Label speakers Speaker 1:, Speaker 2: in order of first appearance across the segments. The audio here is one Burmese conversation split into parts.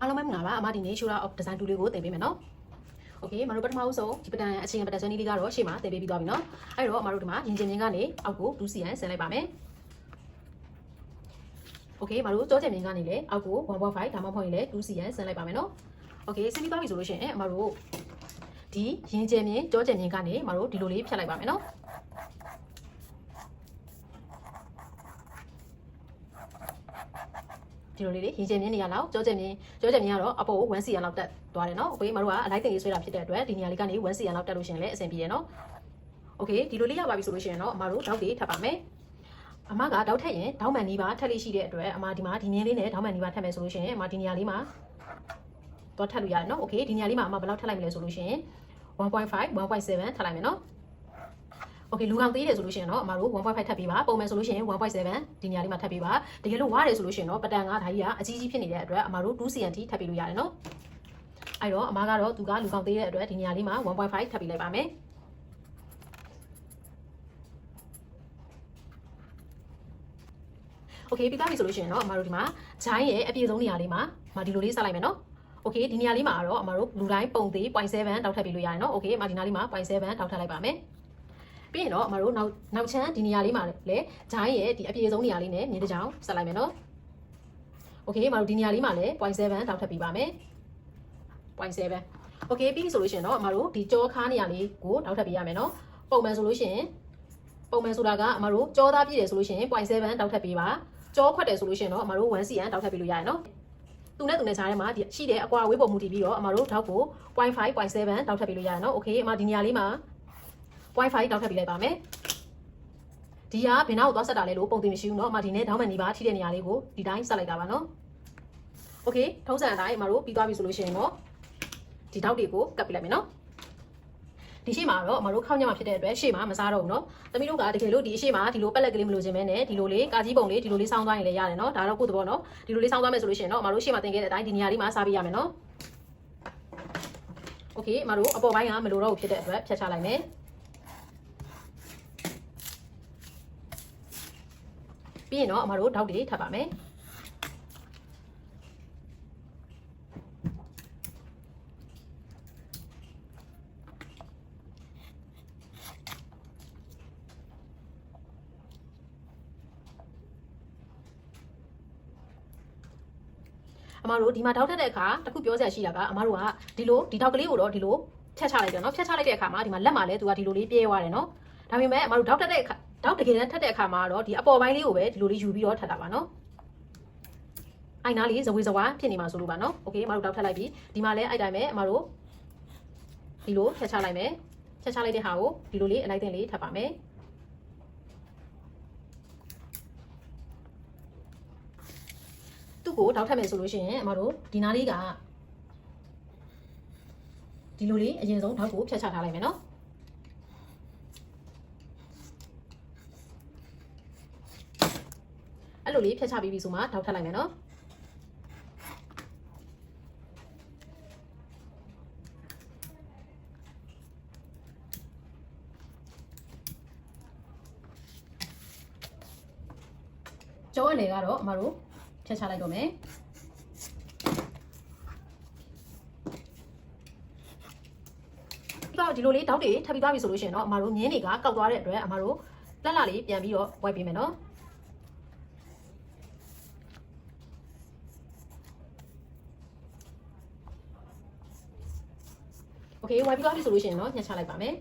Speaker 1: အားလုံးပဲမင်္ဂလာပါအမဒီနေ့ Shura of Design Tool လေးကိုသင်ပေးမယ်နော်โอเคမတို့ပထမဦးဆုံးဒီပတန်အခြေခံပတန်ဆွဲနည်းလေးကတော့ရှေ့မှာသင်ပေးပြီးသွားပြီနော်အဲ့တော့မတို့ဒီမှာရင်ကျင်မြင်းကနေအောက်ကို 2cm ဆင်လိုက်ပါမယ်โอเคမတို့ကြောကျင်မြင်းကနေလည်းအောက်ကို1.5ဒါမှမဟုတ်ရင်လည်း 2cm ဆင်လိုက်ပါမယ်နော်โอเคဆင်ပြီးသွားပြီဆိုလို့ရှိရင်အမတို့ဒီရင်ကျင်မြင်းကြောကျင်မြင်းကနေမတို့ဒီလိုလေးဖြတ်လိုက်ပါမယ်နော် ဒီလိုလေးတွေရေချင်မြင်းနေရလောက်ကြောချင်မြင်းကြောချင်မြင်းကတော့အပေါ်ကို1စီရလောက်တက်သွားတယ်နော်။ဘေးမတို့ကအလိုက်တင်လေးဆွဲတာဖြစ်တဲ့အတွက်ဒီနေရာလေးကနေ1စီရလောက်တက်လို့ရှိရင်လည်းအဆင်ပြေတယ်နော်။ Okay ဒီလိုလေးရပါပြီဆိုလို့ရှိရင်တော့အမတို့တောက်တွေထပ်ပါမယ်။အမကတောက်ထက်ရင်တောက်မှန်နီးပါထက်လေးရှိတဲ့အတွက်အမဒီမှာဒီမြင်းလေးနဲ့တောက်မှန်နီးပါထက်မယ်ဆိုလို့ရှိရင်အမဒီနေရာလေးမှာတော့ထက်လို့ရတယ်နော်။ Okay ဒီနေရာလေးမှာအမဘယ်လောက်ထက်လိုက်မလဲဆိုလို့ရှိရင်1.5 1.7ထက်လိုက်မယ်နော်။ โอเคလူကောင်သေးတယ်ဆိုလို့ရှိရင်တော့အမတို့1.5ထပ်ပေးပါပုံမှန်ဆိုလို့ရှိရင်1.7ဒီနေရာလေးမှာထပ်ပေးပါတကယ်လို့ဝါတယ်ဆိုလို့ရှိရင်တော့ပတန်ကဒါကြီးကအကြီးကြီးဖြစ်နေတဲ့အတွက်အမတို့ 2cm ထပ်ပေးလို့ရတယ်နော်အဲ့တော့အမကတော့သူကလူကောင်သေးတဲ့အတွက်ဒီနေရာလေးမှာ1.5ထပ်ပေးလိုက်ပါမယ်โอเคပြီးသားပြီဆိုလို့ရှိရင်တော့အမတို့ဒီမှာဂျိုင်းရဲ့အပြည့်ဆုံးနေရာလေးမှာမဒီလိုလေးဆက်လိုက်မယ်နော်โอเคဒီနေရာလေးမှာတော့အမတို့လူတိုင်းပုံသေး0.7တောက်ထပ်ပေးလို့ရတယ်နော်โอเคအမဒီနားလေးမှာ0.7တောက်ထပ်လိုက်ပါမယ် ပြီးရင်တော့အမတို့နောက်နောက်ချမ်းဒီနေရာလေးမှာလည်းဂျိုင်းရဲ့ဒီအပြည့်ဆုံးနေရာလေးနဲ့မြင်းတစ်ချောင်းဆက်လိုက်မယ်နော်โอเคအမတို့ဒီနေရာလေးမှာလည်း0.7တောက်ထပ်ပေးပါမယ်0.7โอเคပြီးပြီဆိုလို့ရှိရင်တော့အမတို့ဒီကြောခါနေရာလေးကိုတောက်ထပ်ပေးရမယ်နော်ပုံမှန်ဆိုလို့ရှိရင်ပုံမှန်ဆိုတာကအမတို့ကြောသားပြည့်တယ်ဆိုလို့ရှိရင်0.7တောက်ထပ်ပေးပါကြောခွက်တယ်ဆိုလို့ရှိရင်တော့အမတို့ 1cm တောက်ထပ်ပေးလို့ရတယ်နော်သူနဲ့သူနဲ့ကြားထဲမှာဒီရှိတဲ့အကွာဝေးပုံမူတည်ပြီးတော့အမတို့ထောက်ကို0.5 0.7တောက်ထပ်ပေးလို့ရတယ်နော်โอเคအမဒီနေရာလေးမှာ 0.5တောက်ထပ်ပေးလိုက်ပါမယ်ဒီကဘယ်နောက်ကိုသွားဆက်တာလဲလို့ပုံတင်မရှိဘူးเนาะအမဒီနဲ့ဒေါင်းမန်နီပါထိတဲ့နေရာလေးကိုဒီတိုင်းဆက်လိုက်တာပါเนาะโอเคထုံးစံအတိုင်းအမတို့ပြီးသွားပြီဆိုလို့ရှိရင်တော့ဒီထောက်တွေကိုကပ်ပြလိုက်မယ်เนาะဒီရှေ့မှာတော့အမတို့ခောက်ညမှာဖြစ်တဲ့အတွက်ရှေ့မှာမစားတော့ဘူးเนาะသမီးတို့ကတကယ်လို့ဒီအရှေ့မှာဒီလိုပက်လက်ကလေးမလိုချင်မဲနဲ့ဒီလိုလေးကာကြီးပုံလေးဒီလိုလေးစောင်းသွားရင်လည်းရတယ်เนาะဒါတော့ကိုယ့်သဘောเนาะဒီလိုလေးစောင်းသွားမယ်ဆိုလို့ရှိရင်တော့အမတို့ရှေ့မှာတင်ခဲ့တဲ့အတိုင်းဒီနေရာလေးမှာစားပေးရမယ်เนาะโอเคအမတို့အပေါ်ပိုင်းကမလိုတော့ဘူးဖြစ်တဲ့အတွက်ဖြတ်ချလိုက်မယ် ပြီးရင်တော့အမတို့ဓာတ်တွေထပ်ပါမယ်အမတို့ဒီမှာထောက်ထက်တဲ့အခါတခုပြောစရာရှိတာကအမတို့ကဒီလိုဒီထောက်ကလေးကိုတော့ဒီလိုဖြတ်ချလိုက်တယ်နော်ဖြတ်ချလိုက်တဲ့အခါမှာဒီမှာလက်မှာလည်းသူကဒီလိုလေးပြဲသွားတယ်နော်ဒါပေမဲ့အမတို့ထောက်ထက်တဲ့အခါ ထောက်တကယ်တမ်းထက်တဲ့အခါမှာတော့ဒီအပေါ်ပိုင်းလေးကိုပဲဒီလိုလေးယူပြီးတော့ထက်တာပါနော်အိုင်နာလေးဇဝေဇဝါဖြစ်နေမှာဆိုလို့ပါနော်โอเคအမတို့ထောက်ထက်လိုက်ပြီဒီမှာလည်းအဲ့တိုင်းပဲအမတို့ဒီလိုဖြတ်ချလိုက်မယ်ဖြတ်ချလိုက်တဲ့ဟာကိုဒီလိုလေးအလိုက်တင်လေးထပ်ပါမယ်သူ့ကိုတောက်ထပ်မယ်ဆိုလို့ရှိရင်အမတို့ဒီနားလေးကဒီလိုလေးအရင်ဆုံးတောက်ကိုဖြတ်ချထားလိုက်မယ်နော် လိုလေးဖြတ်ချပြီးပြီဆိုမှတောက်ထပ်လိုက်မယ်နော်ကျောအလေကတော့အမတို့ဖြတ်ချလိုက်တော့မယ်ဒီကဒီလိုလေးတောက်တွေထပ်ပြီးသွားပြီဆိုလို့ရှိရင်တော့အမတို့မြင်းတွေကကောက်သွားတဲ့အတွက်အမတို့လက်လာလေးပြန်ပြီးတော့ဝိုက်ပေးမယ်နော် โอเคဝိုက်ပြီးသွားပြီဆိုလို့ရှိရင်တော့ညှက်ချလိုက်ပါမယ်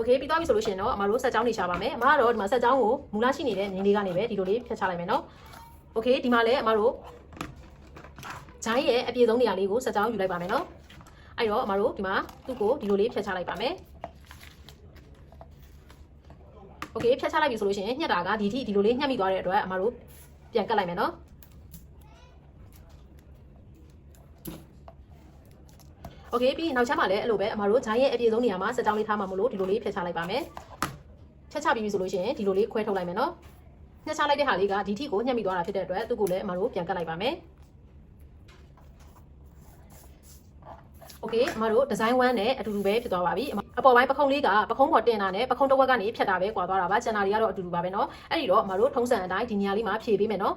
Speaker 1: โอเคပြီးသွားပြီဆိုလို့ရှိရင်တော့အမတို့ဆက်ကြောင်းနေရှာပါမယ်အမကတော့ဒီမှာဆက်ကြောင်းကိုမူလရှိနေတဲ့ငင်းလေးကနေပဲဒီလိုလေးဖြတ်ချလိုက်မယ်နော်โอเคဒီမှာလည်းအမတို့ ဂျိုင်းရဲ့အပြည့်ဆုံးနေရာလေးကိုဆက်ကြောင်းယူလိုက်ပါမယ်နော်အဲ့တော့အမတို့ဒီမှာသူ့ကိုဒီလိုလေးဖြတ်ချလိုက်ပါမယ်โอเคဖြတ်ချလိုက်ပြီဆိုလို့ရှိရင်ညှက်တာကဒီထိဒီလိုလေးညှက်မိသွားတဲ့အတွက်အမတို့ပြန်ကတ်လိုက်မယ်နော်โอเคပြီးနောက်ချမ်းမှာလည်းအဲ့လိုပဲအမတို့ဂျိုင်းရဲ့အပြည့်ဆုံးနေရာမှာဆက်ကြောင်းလေးထားမှာမလို့ဒီလိုလေးဖြတ်ချလိုက်ပါမယ်ဖြတ်ချပြီးပြီဆိုလို့ရှိရင်ဒီလိုလေးခွဲထုတ်လိုက်မယ်နော် ညှက်ချလိုက်တဲ့ဟာလေးကဒီထိကိုညှက်မိသွားတာဖြစ်တဲ့အတွက်သူ့ကိုလည်းအမတို့ပြန်ကတ်လိုက်ပါမယ် โอเคအမတို့ဒီဇိုင်း1နဲ့အတူတူပဲဖြစ်သွားပါပြီအပေါ်ပိုင်းပခုံးလေးကပခုံးပေါ်တင်တာနဲ့ပခုံးတစ်ဝက်ကနေဖြတ်တာပဲကွာသွားတာပါကျန်တာတွေကတော့အတူတူပါပဲเนาะအဲ့ဒီတော့အမတို့ထုံးစံအတိုင်းဒီနေရာလေးမှာဖြည့်ပေးမယ်เนาะ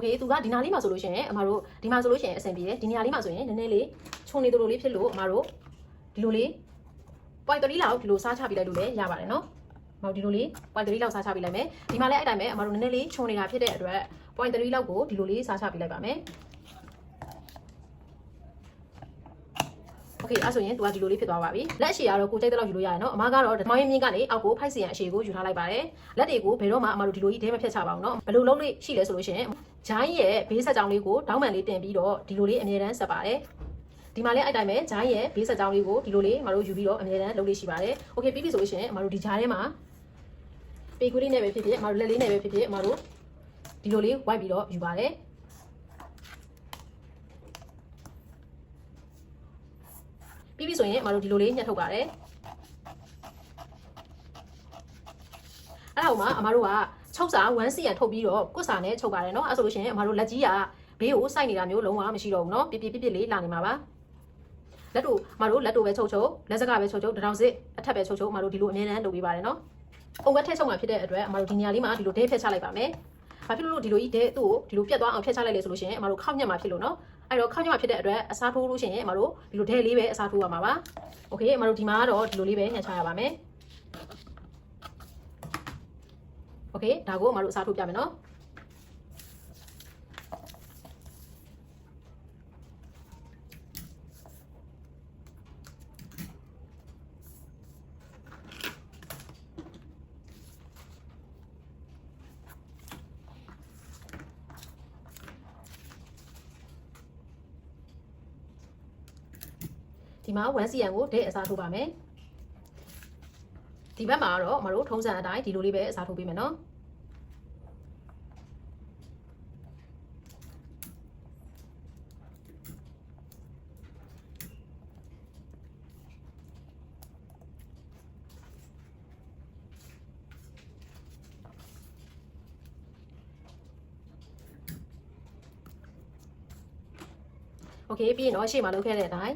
Speaker 1: okay သူကဒီနာလေးမှာဆိုလို့ရှိရင်အမတို့ဒီမှာဆိုလို့ရှိရင်အဆင်ပြေတယ်ဒီနေရာလေးမှာဆိုရင်နည်းနည်းလေးခြုံနေတို့လိုလေးဖြစ်လို့အမတို့ဒီလိုလေး point 3လောက်ဒီလိုစားချပြလိုက်လို့လည်းရပါတယ်နော်မော်ဒီလိုလေး point 3လောက်စားချပြလိုက်မယ်ဒီမှာလည်းအဲ့တိုင်းပဲအမတို့နည်းနည်းလေးခြုံနေတာဖြစ်တဲ့အတွက် point 3လောက်ကိုဒီလိုလေးစားချပြလိုက်ပါမယ် okay အဲ့ဆိုရင်သူကဒီလိုလေးဖြစ်သွားပါပြီလက်အရှည်ကတော့ကိုကြိုက်တဲ့လောက်ယူလို့ရတယ်နော်အမကတော့ဓမောင်းရင်းမြင့်ကနေအောက်ကိုဖိုက်စီရန်အရှည်ကိုယူထားလိုက်ပါတယ်လက်တွေကိုဘယ်တော့မှအမတို့ဒီလိုကြီးဒဲမဖြတ်ချပါဘူးနော်ဘယ်လိုလုံးလေးရှိလဲဆိုလို့ရှိရင်ဂျိုင်းရဲ့ဘေးဆက်ကြောင်းလေးကိုတောင်းပန်လေးတင်ပြီးတော့ဒီလိုလေးအမြဲတမ်းဆက်ပါတယ်ဒီမှာလည်းအဲ့တိုင်းပဲဂျိုင်းရဲ့ဘေးဆက်ကြောင်းလေးကိုဒီလိုလေးမတို့ယူပြီးတော့အမြဲတမ်းလုပ်လေးရှိပါတယ်။ Okay ပြီးပြီဆိုလို့ရှိရင်မတို့ဒီဂျားထဲမှာပေကူးလေးနဲ့ပဲဖြစ်ဖြစ်မတို့လက်လေးနဲ့ပဲဖြစ်ဖြစ်မတို့ဒီလိုလေးဝိုက်ပြီးတော့ယူပါတယ်။ ပြီးပြီဆိုရင်အမတို့ဒီလိုလေးညှက်ထုတ်ပါတယ်အဲ့ဒါဥမာအမတို့ကချုပ်စာ1စီရထုတ်ပြီးတော့ကွတ်စာနဲ့ချုပ်ပါတယ်เนาะအဲ့ဆိုလို့ရှိရင်အမတို့လက်ကြီးကဘေးကိုစိုက်နေတာမျိုးလုံးဝမရှိတော့ဘူးเนาะပြပြပြပြလေးလာနေမှာပါလက်တို့အမတို့လက်တို့ပဲချုပ်ချုပ်လက်စကပဲချုပ်ချုပ်တထောင်စစ်အထက်ပဲချုပ်ချုပ်အမတို့ဒီလိုအမြဲတမ်းလုပ်ပေးပါတယ်เนาะပုံကထက်ချုပ်မှာဖြစ်တဲ့အတွက်အမတို့ဒီနေရာလေးမှာဒီလိုဒဲဖက်ချလိုက်ပါမယ်ဘာဖြစ်လို့ဒီလိုကြီးဒဲသူ့ကိုဒီလိုပြတ်သွားအောင်ဖက်ချလိုက်လဲဆိုလို့ရှိရင်အမတို့ခောက်ညက်မှာဖြစ်လို့เนาะ အဲ့တော့ခောက်ညက်မှာဖြစ်တဲ့အတွက်အစားထိုးလို့ရှိရင်အမတို့ဒီလိုဒဲလေးပဲအစားထိုးရမှာပါโอเคအမတို့ဒီမှာကတော့ဒီလိုလေးပဲညှက်ချရပါမယ်โอเคဒါကိုအမတို့အစားထိုးပြမယ်เ ဒီမှာ 1cm ကိုဒဲအစားထိုးပါမယ်ဒီဘက်မှာတော့မတို့ထုံးစံအတိုင်းဒီလိုလေးပဲအစားထိုးပေးမယ်နော်โอเคပြီးရင်တော့ရှေ့မှာလုပ်ခဲ့တဲ့အတိုင်း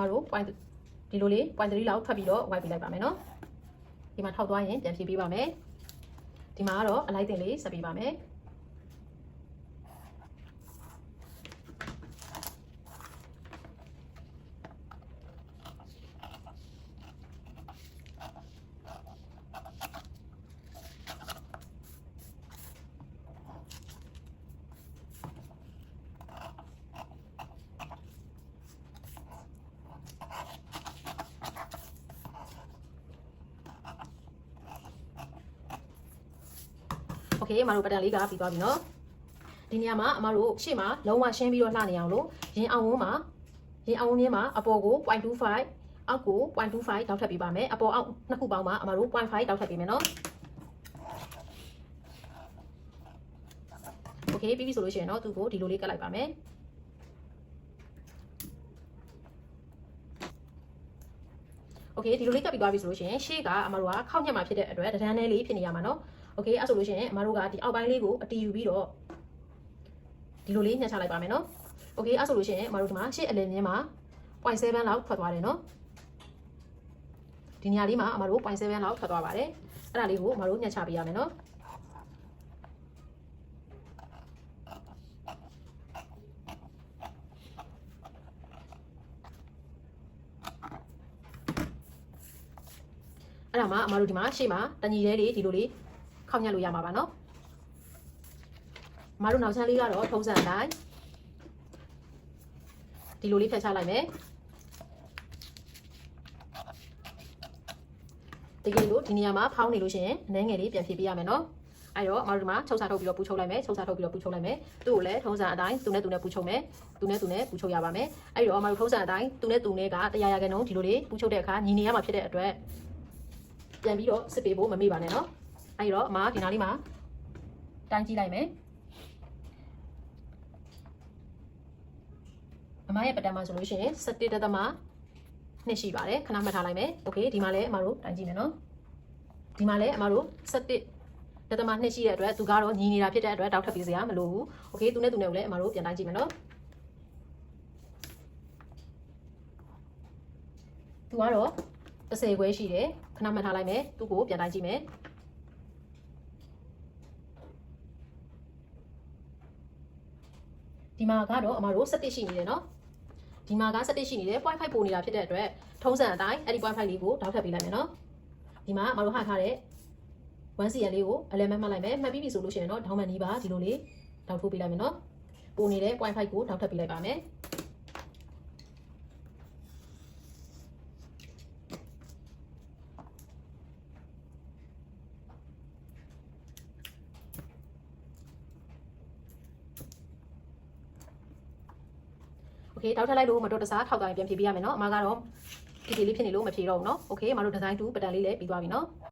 Speaker 1: မတို့ point ဒီလိုလေး point 3လောက်ဖတ်ပြီးတော့ wipe ပေးလိုက်ပါမယ်နော်ဒီမှာထောက်သွားရင်ပြန်ဖြည့်ပေးပါမယ်ဒီမှာကတော့အလိုက်တင်လေးဆက်ပေးပါမယ် โอเคအမတို့ပတ်တန်လေးကပြီးသွားပြီနော်ဒီနေရာမှာအမတို့ရှေ့မှာလုံးဝရှင်းပြီးတော့လှနေအောင်လို့ရင်အောင်ဝန်းမှာရင်အောင်ဝန်းမြင်းမှာအပေါ်ကို0.25အောက်ကို0.25တောက်ထပ်ပေးပါမယ်အပေါ်အောက်နှစ်ခုပေါင်းမှာအမတို့0.5တောက်ထပ်ပေးမယ်နော်โอเคပြီးပြီဆိုလို့ရှိရင်တော့သူ့ကိုဒီလိုလေးကတ်လိုက်ပါမယ်โอเคဒီလိုလေးကပ်ပြီးသွားပြီဆိုလို့ရှိရင်ရှေ့ကအမတို့ကခောက်ညက်မှာဖြစ်တဲ့အတွက်တဒန်းလေးလေးဖြစ်နေရမှာเนาะ okay အဲ့ဆိုလို့ရှိရင်အမတို့ကဒီအောက်ပိုင်းလေးကိုအတီးယူပြီးတော့ဒီလိုလေးညှက်ချလိုက်ပါမယ်နော် okay အဲ့ဆိုလို့ရှိရင်အမတို့ဒီမှာရှေ့အလယ်မြင်းမှာ0.7လောက်ထွက်သွားတယ်နော်ဒီနေရာလေးမှာအမတို့0.7လောက်ထွက်သွားပါတယ်အဲ့ဒါလေးကိုအမတို့ညှက်ချပေးရမယ်နော်အဲ့ဒါမှအမတို့ဒီမှာရှေ့မှာတညီလေးတွေဒီလိုလေး ခောက်ညက်လို့ရမှာပါနော်မတို့နောက်ချမ်းလေးကတော့ထုံးစံအတိုင်းဒီလိုလေးဖြတ်ချလိုက်မယ်တကယ်လို့ဒီနေရာမှာဖောင်းနေလို့ရှိရင်အနှဲငယ်လေးပြန်ဖြည့်ပေးရမယ်နော်အဲ့တော့မတို့ဒီမှာချုပ်စာထုတ်ပြီးတော့ပူချုပ်လိုက်မယ်ချုပ်စာထုတ်ပြီးတော့ပူချုပ်လိုက်မယ်သူ့ကိုလည်းထုံးစံအတိုင်းသူနဲ့သူနဲ့ပူချုပ်မယ်သူနဲ့သူနဲ့ပူချုပ်ရပါမယ်အဲ့တော့မတို့ထုံးစံအတိုင်းသူနဲ့သူနဲ့ကတရားရကနှုန်းဒီလိုလေးပူချုပ်တဲ့အခါညီနေရမှာဖြစ်တဲ့အတွက်ပြန်ပြီးတော့စစ်ပေးဖို့မမေ့ပါနဲ့နော် အဲ့တော့အမဒီနားလေးမှာတိုင်းကြည့်လိုက်မယ်အမရဲ့ပတံမှာဆိုလို့ရှိရင်17တသမနှစ်ရှိပါတယ်ခဏမှတ်ထားလိုက်မယ်โอเคဒီမှာလည်းအမတို့တိုင်းကြည့်မယ်နော်ဒီမှာလည်းအမတို့17တသမနှစ်ရှိတဲ့အတွက်သူကတော့ညီနေတာဖြစ်တဲ့အတွက်တောက်ထပ်ပေးစရာမလိုဘူးโอเคသူနဲ့သူနဲ့ကိုလည်းအမတို့ပြန်တိုင်းကြည့်မယ်နော်သူကတော့30ခွဲရှိတယ်ခဏမှတ်ထားလိုက်မယ်သူ့ကိုပြန်တိုင်းကြည့်မယ် ဒီမှာကတော့အမတို့17ရှိနေတယ်နော်ဒီမှာက17ရှိနေတယ်0.5ပိုနေတာဖြစ်တဲ့အတွက်ထုံးစံအတိုင်းအဲ့ဒီ0.5လေးကိုတောက်ထပ်ပေးလိုက်မယ်နော်ဒီမှာမတို့ဟာထားတဲ့ 1cm လေးကိုအလဲမမှတ်လိုက်မယ်မှတ်ပြီးပြီဆိုလို့ရှိရင်တော့ဒေါင်းမန်နီးပါဒီလိုလေးတောက်ထိုးပေးလိုက်မယ်နော်ပိုနေတဲ့0.5ကိုတောက်ထပ်ပေးလိုက်ပါမယ် โอเคတောက်ထပ်လိုက်လို့မတော်တဆထောက်တိုင်းပြန်ဖြည့်ပေးရမယ်နော်အမကတော့ဒီဒီလေးဖြစ်နေလို့မဖြည့်တော့ဘူးနော်โอเคအမတို့ဒီဇိုင်း2ပတန်လေးလည်းပြီးသွားပြီနော်